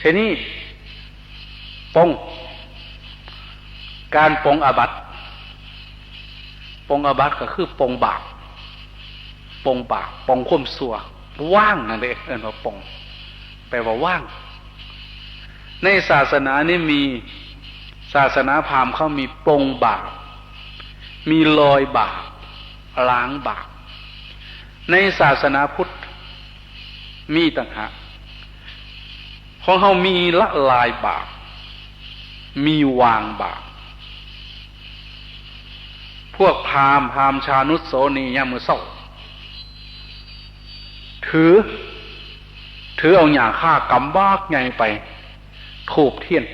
ทีนี้ปง การปงอาบัตปงอาบัตก็คือปงบาปปงบาปปงข่มสัว ว่างนั่นเองเอินว่าปง แปลว่าว่าง ในศาสนานี่มีศาสนาพราหมณ์เขามีปงบาปมีลอยบาปล้างบาปในศาสนาพุทธมีต่างหาก ของเขามีละลายบาปมีวางบาปพวกพามพามชานุสโสนียามมือเศร้าถือ ถือเอาหยาฆ่ากำบากไงไปถูกเทียน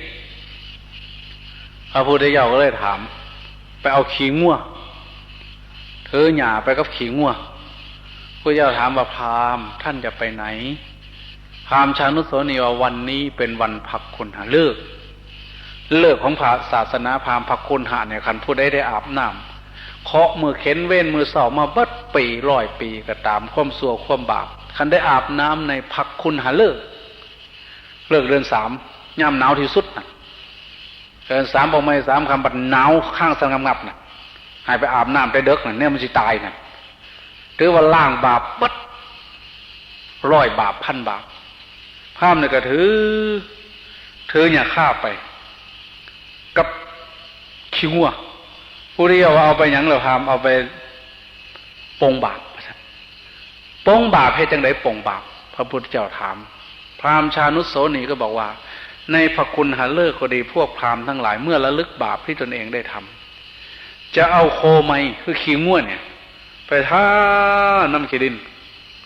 พระพุทธเจ้าก็เลยถาม ไปเอาขี้งัวเธอหยาไปกับขี้งัวพระเจ้าถามว่าพามท่านจะไปไหน พามชานุสโสนีว่าวันนี้เป็นวันพักคุณหาเลิก เลิกของพระศาสนาพราหมณ์พักคุณหาเนี่ยคันผู้ใดได้อาบน้ำเคาะมือเข็นเว้นมือเสามาบัดปีร้อยปีก็ตามความสัวความบาปคันได้อาบน้ำในพักคุณหาเลิก เลิกเดือนสามย่ำหนาวที่สุดนะเดือนสามพอไม่สามคำบัดหนาวข้างสังงับนะหายไปอาบน้ำไปเด็กนะเนี่ยมันจะตายนะถือว่าล่างบาปบัดร้อยบาปพันบาป พามเนี่ยก็ถือถือเนี่ยฆ่าไป กับขี้งัวผู้ที่เอาเอาไปยังเราทำเอาไปปงบาปปงบาปให้จังไดปงบาปพระพุทธเจ้าถาม พราหมณ์ชานุสโสนีก็บอกว่า ในพระคุณหาเลิกก็ดีพวกพราหมณ์ทั้งหลายเมื่อระลึกบาปที่ตนเองได้ทำจะเอาโคไมคือขี้ง่วเนี่ย ไปท่าน้ำขีดิน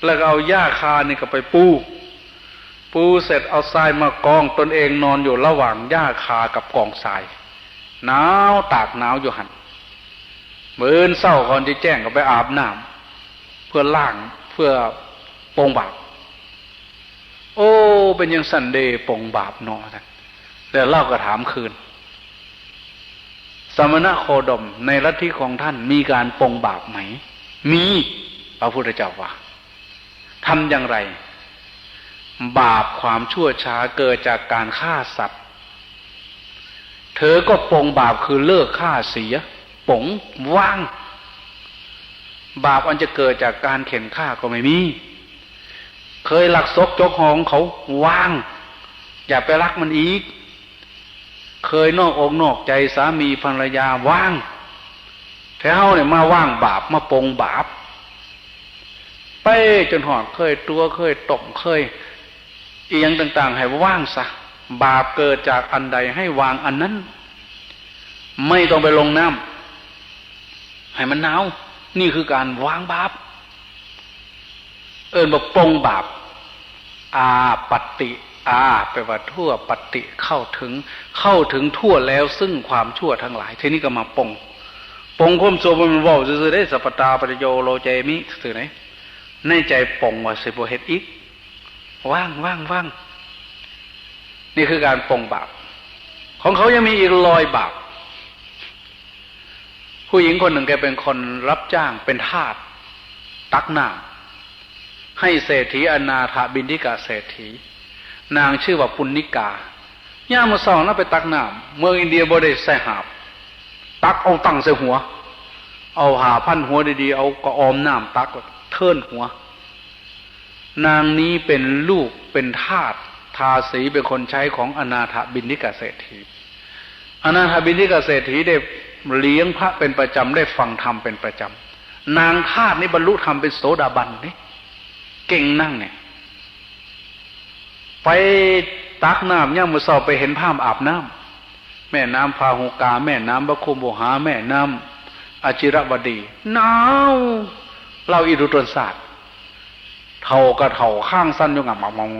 แล้วก็เอาหญ้าคาเนี่ยก็ไปปู ปูเสร็จเอาทรายมากองตนเองนอนอยู่ระหว่างหญ้าคากับกองทรายหนาวตากหนาวอยู่หันเมื่อเศร้าก่อนที่แจ้งก็ไปอาบน้ำเพื่อล่างเพื่อปองบาปโอ้เป็นยังสันเดย์ปงบาปนาะท่านแต่เล่าก็ถามคืน สมณะโคดมในลัทธิของท่านมีการปองบาปไหม มีพระพุทธเจ้าว่าทำอย่างไร บาปความชั่วช้าเกิดจากการฆ่าสัตว์ เธอก็ปงบาปคือเลิกฆ่าเสียปงว่าง บาปอันจะเกิดจากการเข็นฆ่าก็ไม่มี เคยหลักศกจกหองเขาว่าง อย่าไปรักมันอีก เคยนอกอกนอกใจสามีภรรยาว่างแถวเนี่ยมาว่างบาปมาปงบาปไปจนหอดเคยตัวเคยตกเคย เอียงต่าง ๆ ให้ว่างซะบาปเกิดจากอันใดให้วางอันนั้น ไม่ต้องไปลงน้ำให้มันหนาวนี่คือการวางบาป เอิญบอกปงบาป อาปฏิอาแปว่าทั่วปฏิเข้าถึง เข้าถึงทั่วแล้วซึ่งความชั่วทั้งหลาย ทีนี้ก็มาปงปงข่มโซมันว่าจะได้สัพตาปฏิโยโลเจมิสื่อไหนในใจปงว่าสิบเฮ็ดอีก ว่างว่างว่าง นี่คือการปองบาป ของเขายังมีอีกรอยบาป ผู้หญิงคนหนึ่งแกเป็นคนรับจ้างเป็นทาสตักน้ำให้เศรษฐีอนาถบินทิกาเศรษฐี นางชื่อว่าปุณณิกาย่ามาสองแล้วไปตักน้ำเมืองอินเดียบริใส่หาบ ตักเอาตั้งใส่หัว เอาหาพันหัวดีๆ เอากระออมน้ำตักเทินหัว นางนี้เป็นลูกเป็นทาสทาสีเป็นคนใช้ของอนาถบินิกาเศรษฐี อนาถบินิกาเศรษฐีได้เลี้ยงพระเป็นประจำได้ฟังธรรมเป็นประจำนางทาสนี่บรรลุธรรมเป็นโสดาบันนี่เก่งนั่งเนี่ย ไปตักน้ำย่างมือสอบไปเห็นภาพอาบน้ำแม่น้ำพาหุกา แม่น้ำบะคุมโบหา แม่น้ำอจิรบดีหนาวเราอิรุตรศาสตร์ เท่ากับเท่าข้างสั้นอยู่งับมอง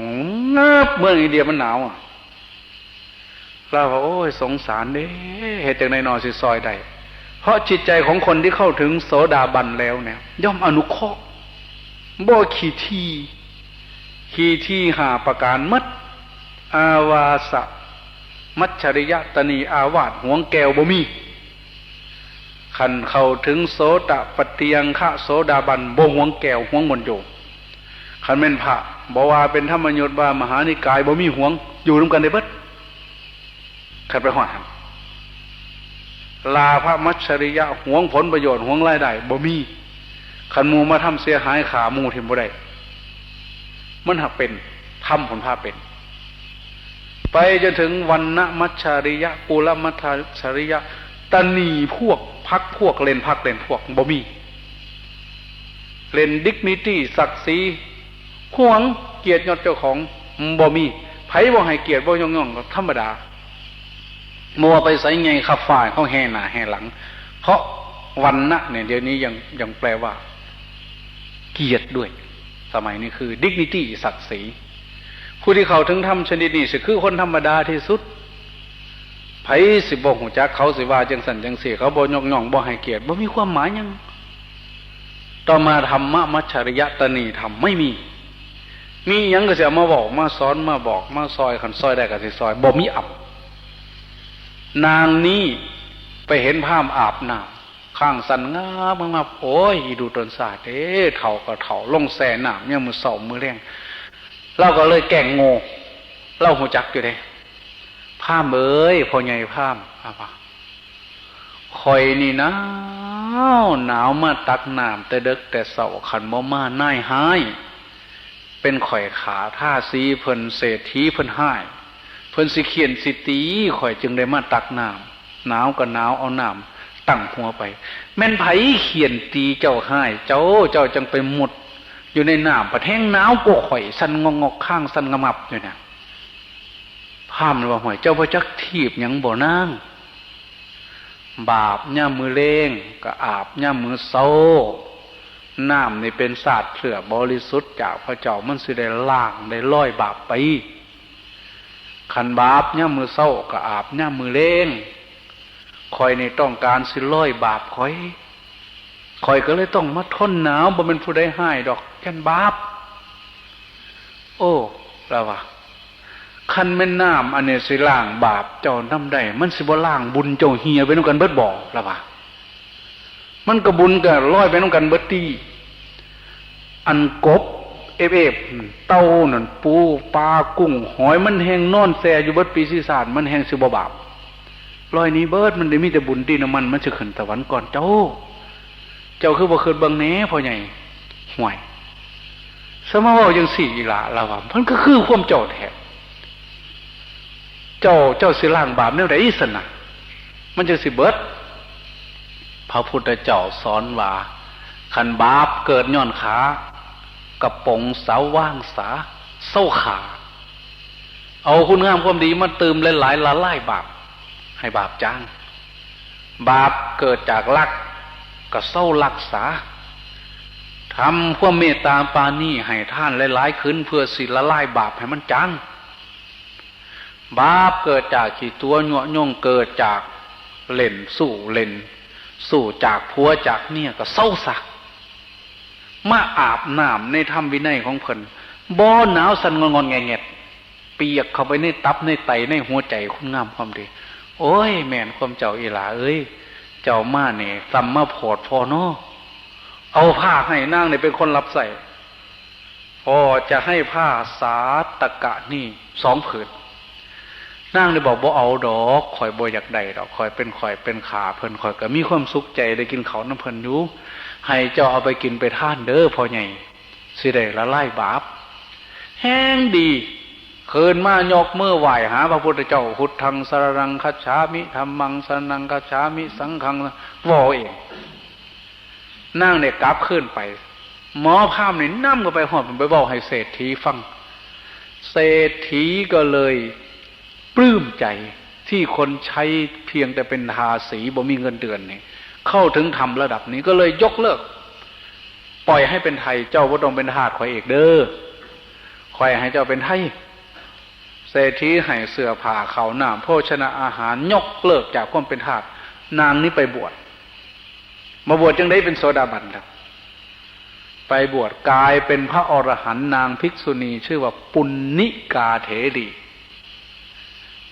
เงบเมื่ออินเดียมันหนาวอะเราว่าโอ้ยสงสารเด้เหตุจากในนอนสิซอยใดเพราะจิตใจของคนที่เข้าถึงโสดาบันแล้วเนี่ย ย่อมอนุเคราะห์บ่ขีทีขีที่หาประการมัดอาวาสะ มัจฉริยะตนีอาวาสห่วงแก้วบ่มีขันเข้าถึงโสตะปฏิยังคะโสดาบันบ่ห่วงแก้วห่วงมนโย ขันเป็นพระบอกว่าเป็นธรรมยุทธ์ว่ามหานิกายบ่มีห่วง อยู่ร่วมกันได้เบิดขัดไปหอดลาพระมัชชริยะห่วงผลประโยชน์ห่วงรายได้บ่มีขันมูมาทำเสียหายขามูทิมบ่ได้มันหักเป็นทำผลพาเป็น ไปจนถึงวันณมัชาริยะปุรมัชชาริยะตนีพวกพักพวกเล่นพักเล่นพวกบ่มีเล่นดิกนิตี้ศักดิ์ศรี ห่วงเกียรติยศเจ้าของบ่มีไผบ่ให้เกียรติบ่ย่องย่องก็ธรรมดามัวไปใส่ไงขับฝ่ายเขาแห่หน้าแห่หลัง เพราะวันณะเนี่ยเดี๋ยวนี้ยังยังแปลว่า เกียรติด้วย สมัยนี้คือ dignity ศักดิ์ศรีผู้ที่เขาถึงทำชนิดนี้สิคือคนธรรมดาที่สุดไผสิบอกหูจักเขาสิว่าจังสันจังสีเขาบ่ยกย่องบ่ให้เกียรติบ่มีความหมายยัง ต่อมาธรรมะมัชชริยะตนีธรรมไม่มี มียังก็จะมาบอกมาสอนมาบอกมาซอยขันซอยได้ก็สิซอยบ่มีอับ นางนี้ไปเห็นภาพอาบน้ำข้างสันงามงาโอ้ยดูตนศาสตร์เอ๊เถาก็เถาลงแส่น้ำเนี่ยมือเสามือแรงเราก็เลยแก่งโง่เล่าหูจักอยู่เลยผ้าเอ้ยพอใหญ่ผ้ามอาปะคอยนี่นะหนาวมาตักน้ำแต่เด็กแต่เสาขันบ่มาน่ายหาย เป็นข่อยขาท่าซีเพิ่นเศรษฐีเพิ่นหาย เพิ่นสิเขียนสิตีข่อยจึงได้มาตักน้ำหนาวก็หนาวเอาน้ำตั้งหัวไป แม่นไผเขียนตีเจ้าหาย เจ้าเจ้าจังไปหมด อยู่ในน้ำประแทงหนาวก็ข่อย สันงงอกข้างสันงมับอยู่เนี่ยพามเลยว่าห่วยเจ้าพระจักทีบยังบ่นางบาปย่ามือเลงก็อาบย่ามือโซ น้ำนี่เป็นศาสตร์เผื่อบริสุทธิ์จากพระเจ้ามันสิได้ล่างได้ร้อยบาปไปขันบาปย่ามือเศร้าก็อาบย่ามือเล้งคอยในต้องการสิร้อยบาปคอยคอยก็เลยต้องมาทนหนาวบ่เป็นผู้ใดให้ ดอกแค่นบาป โอ้ละวะคันแม่น้ำอันนี้สิล่างบาปเจ้าน้ำได้มันสิบ่ล่างบุญเจ้าเฮียไปน้ำกันเบิดบ่ละวะมันก็บุญกันร้อยไปน้ำกันเบิดตี อันกบ เอฟเอฟเต้านั่นปูปลากุ้ง หอยมันแห้งนอนแซอยู่เบิดปีศีสานมันแห้งสิบบาปลอยนี้เบิดมันได้มีแต่บุญตีน้ำมันมันจะขึ้นตะวันก่อนเจ้า เจ้าคือบ่คืนเบิ่งแหน่พ่อใหญ่ห่วยสมว่ายังสี่อีหละละว่ามันก็คือความเจ้าแท้เจ้าเจ้าสิล่างบาปแนวใดสนะมันจะสิเบิด พระพุทธเจ้าสอนว่าขันบาปเกิดย้อนขา กระปงสาว่างสาเศร้าขา เอาคุณงามความดีมาเติมหลายๆละลายบาป ให้บาปจ้าง บาปเกิดจากลักก็เศร้าลักษาทำพวกเมตตาปานี่ให้ท่านหลายๆขึ้นเพื่อสิละลายบาปให้มันจังบาปเกิดจากขี่ตัวหยวย่งเกิดจากเล่นสู่เล่น สู่จากพัวจากเนี่ยก็เศร้าสัก มาอาบน้ำในธรรมวินัยของเพิ่นบ่หนาวสันงอนงอนแงเงดเปียกเข้าไปในตับในไตในหัวใจคุณงามความดี โอ้ย แม่นความเจ้าอีหลาเอ้ย เจ้ามาเนี่ยซัมมาโพดพอเนาะเอาผ้าให้นางเนี่ยเป็นคนรับใส่พอจะให้ผ้าสาตะกะนี่สองผืนนางเลยบอกบ่เอาดอกข่อยบ่อยากได้ดอกข่อยเป็นข่อยเป็นขาเพิ่นข่อยก็มีความสุขใจได้กินเขาน้ำเพิ่นอยู่ ให้เจ้าเอาไปกินไปท่านเด้อพ่อใหญ่สิได้ละลายบาป แห้งดีเคินมายกเมื่อไหวหา พระพุทธเจ้าพุดทธังสรรังคัจฉามิธรรมังสรนังคัจฉามิสังฆังวอเอง นั่งเนี่ยกลับขึ้นไป หมอภาพนี่นั่มก็ไปหอดไปบอกให้เศรษฐีฟัง เศรษฐีก็เลยปลื้มใจที่คนใช้เพียงแต่เป็นทาสีบ่มีเงินเดือนเนี่ย เข้าถึงทำระดับนี้ก็เลยยกเลิก ปล่อยให้เป็นไทยเจ้าว่าต้องเป็นทาสข่อยเอกเด้อข่อยให้เจ้าเป็นไทยเศรษฐีให้เสื้อผ้าเขาหนามโภชนะอาหารยกเลิกจากความเป็นทาสนางนี้ไปบวชมาบวชจึงได้เป็นโสดาบันครับไปบวชกลายเป็นพระอรหันต์นางภิกษุณีชื่อว่าปุณณิกาเถรี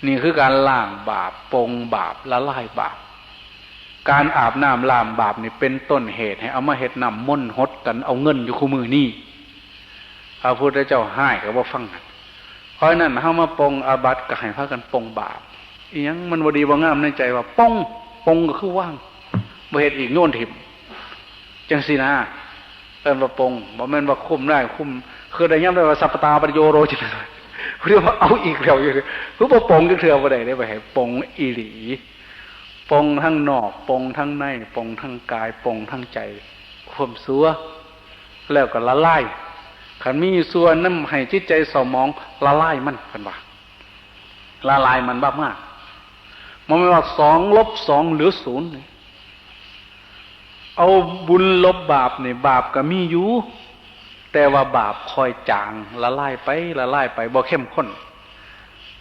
นี่คือการล้างบาปปงบาปละลายบาป การอาบน้ำลางบาปนี่เป็นต้นเหตุให้เอามาเห็ดนำม่นหดกันเอาเงินอยู่คู่มือนี่พระพุทธเจ้าให้กับว่าฟังกันเพราะนั้นเฮามาปรงอาบัติก็ให้พากันปรงบาปอีหยังมันบ่ดีบ่งามในใจว่าปองปองก็คือว่างบ่เฮ็ดอีกโน่นถิ่มจังสินะเอินว่าปรงบ่แม่นว่าคุมได้คุมคือได้ย้ำได้ว่าสัพตาปริโยโรจิตเรียกว่าเอาอีกแล้วอยู่คือบ่ปงจักเทื่อบ่ได้ได้ไปให้ปรงอีหลี ปรงทั้งนอกปรงทั้งในปรงทั้งกายปรงทั้งใจความซัวแล้วก็ละลายขันมีส่วนน้ำให้จิตใจสมองละลายมันกันว่าละลายมันบ้ามากมันไม่ว่าสองลบสองเหลือศูนย์เอาบุญลบบาปเนี่ยบาปก็มีอยู่แต่ว่าบาปคอยจางละลายไปละลายไปบ่เข้มข้น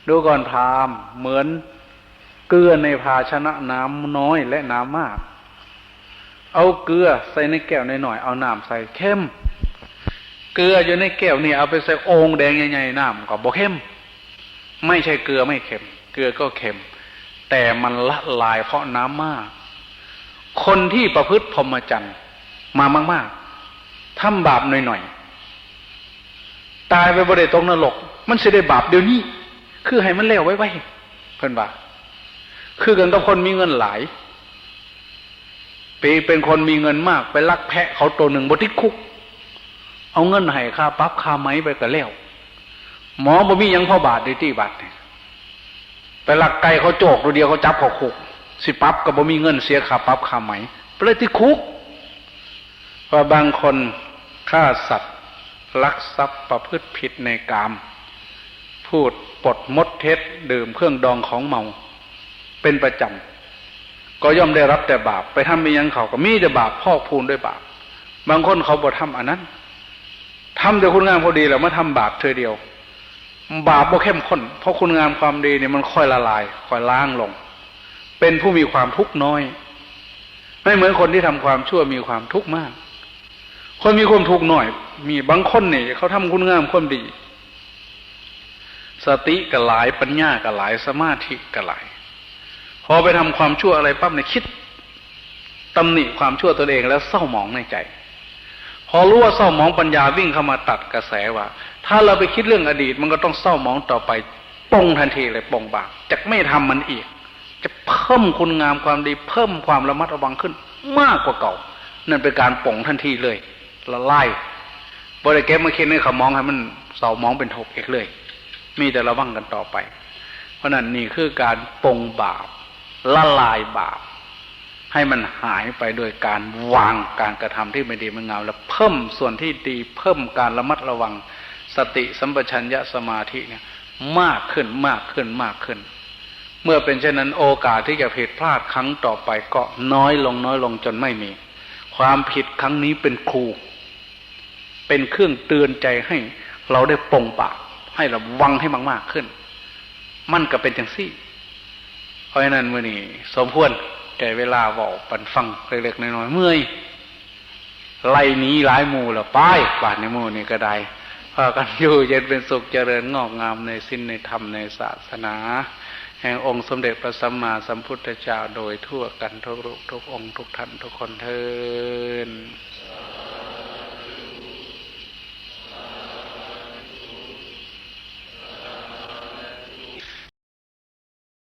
ดูก่อนพรามเหมือน เกลือในภาชนะน้ำน้อยและน้ำมาก เอาเกลือใส่ในแก้วหน่อยๆเอาน้ำใส่เข้ม เกลืออยู่ในแก้วนี่เอาไปใส่โอ่งแดงใหญ่ๆน้ำก็บ่เข้ม ไม่ใช่เกลือไม่เค็ม เกลือก็เค็ม แต่มันละลายเพราะน้ำมาก คนที่ประพฤติพรหมจรรย์มามาก ๆทำบาปหน่อยๆตายไปบริเตรงนรก มันจะได้บาปเดี๋ยวนี้ คือให้มันเล้วไว้ไว้เพื่อนว่า คือกันกับคนมีเงินหลายปีเป็นคนมีเงินมาก ไปลักแพะเขาตัวหนึ่งบติดคุก เอาเงินให้ค่าปั๊บค่าไม้ไปก็แล้วหมอบ่มียังพ่อบาทดีที่บาทไปลักไก่เขาโจกตัวเดียวเขาจับเขาคุก สิปั๊บก็บ่มีเงินเสียค่าปั๊บค่าไม้ไปเลยที่คุกเพราะบางคนฆ่าสัตว์ลักทรัพย์ประพฤติผิดในกาม พูดปดมดเท็จดื่มเครื่องดองของเมา เป็นประจำก็ย่อมได้รับแต่บาป ไปทำมียังเขาก็มีแต่บาปพอกพูนด้วยบาป บางคนเขาบ่ทำอันนั้นทำแต่คุณงามพอดีแล้วมาทำบาปเธอเดียว บาปบ่เข้มข้นเพราะคุณงามความดีเนี่ยมันค่อยละลายค่อยล้างลง เป็นผู้มีความทุกข์น้อย ไม่เหมือนคนที่ทำความชั่วมีความทุกข์มาก คนมีความทุกข์น้อย มีบางคนเนี่ยเขาทำคุณงามความดีสติก็หลายปัญญาก็หลายสมาธิก็หลาย พอไปทำความชั่วอะไรปั๊บเนี่ยคิดตำหนิความชั่วตัวเองแล้วเศร้าหมองในใจ พอรู้ว่าเศร้าหมองปัญญาวิ่งเข้ามาตัดกระแสว่า ถ้าเราไปคิดเรื่องอดีต มันก็ต้องเศร้าหมองต่อไปปองทันทีเลยปองบาปจะไม่ทำมันอีก จะเพิ่มคุณงามความดี เพิ่มความระมัดระวังขึ้น มากกว่าเก่า นั่นเป็นการปองทันทีเลยละลายบริเก็บมาคิดในขมองให้มันเศร้าหมองเป็นทกเอกเลย มีแต่ระวังกันต่อไป เพราะนั้นนี่คือการปองบาป ละลายบาปให้มันหายไปโดยการวางการกระทำที่ไม่ดีไม่งามแล้วเพิ่มส่วนที่ดีเพิ่มการระมัดระวังสติสัมปชัญญะสมาธิเนี่ย มากขึ้นมากขึ้นมากขึ้น เมื่อเป็นเช่นนั้นโอกาสที่จะผิดพลาดครั้งต่อไปก็น้อยลงน้อยลงจนไม่มี ความผิดครั้งนี้เป็นครู เป็นเครื่องเตือนใจให้เราได้ปรงปากให้ระวังให้มาก ๆขึ้น มันก็เป็นจังซี่ ราะฉะนั้นมื่อนี้สมควรแก่เวลาบอกปันฟังเล็กๆน้อยๆเมื่อยไล่หนีหลายหมู่ล้วป้ายบาดในหมู่นี่ก็ได้พากันอยู่เย็นเป็นสุขเจริญงอกงามในสิ้นในธรรมในศาสนา แห่งองค์สมเด็จพระสัมมาสัมพุทธเจ้าโดยทั่วกันทุกรูปทุกองค์ทุกท่านทุกคนเทิน